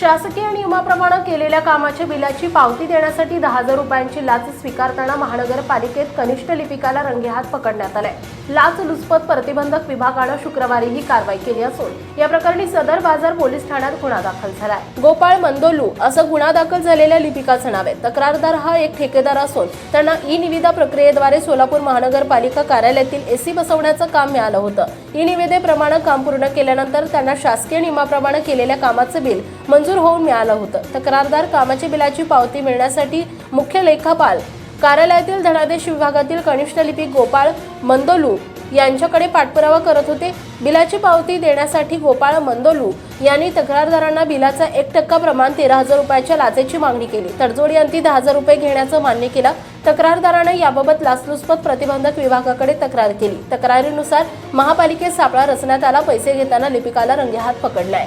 शासकीय नियमाप्रमाणे केलेल्या कामाच्या बिलाची पावती देण्यासाठी दहा हजार रुपयांची लाच स्वीकारताना महानगरपालिकेत कनिष्ठ लिपिकाला रंगेहात पकडण्यात आलाय. लाच लुचपत प्रतिबंधक विभागानं शुक्रवारी ही कारवाई केली असून या प्रकरणी सदर बाजार पोलीस ठाण्यात गुन्हा दाखल झालाय. गोपाळ मंदोलू असं गुन्हा दाखल झालेल्या लिपिकाचं नाव आहे. तक्रारदार हा एक ठेकेदार असून त्यांना ई निविदा प्रक्रियेद्वारे सोलापूर महानगरपालिका कार्यालयातील एसी बसवण्याचं काम मिळालं होतं. ई निविदेप्रमाणे काम पूर्ण केल्यानंतर त्यांना शासकीय नियमाप्रमाणे केलेल्या कामाचं बिल मंजूर होऊन मिळालं होतं. तक्रारदार कामाच्या बिलाची पावती मिळण्यासाठी मुख्य लेखापाल कार्यालयातील धनादेश विभागातील कनिष्ठ लिपिक गोपाळ मंदोलू यांच्याकडे पाठपुरावा करत होते. बिलाची पावती देण्यासाठी गोपाळ मंदोलू यांनी तक्रारदारांना बिलाचा एक टक्का प्रमाण तेरा हजार रुपयाच्या लाचेची मागणी केली. तडजोडी अंती दहा हजार रुपये घेण्याचं मान्य केलं. तक्रारदारानं याबाबत लाचलुचपत प्रतिबंधक विभागाकडे तक्रार केली. तक्रारीनुसार महापालिकेत सापळा रचण्यात आला. पैसे घेताना लिपिकाला रंगेहात पकडलाय.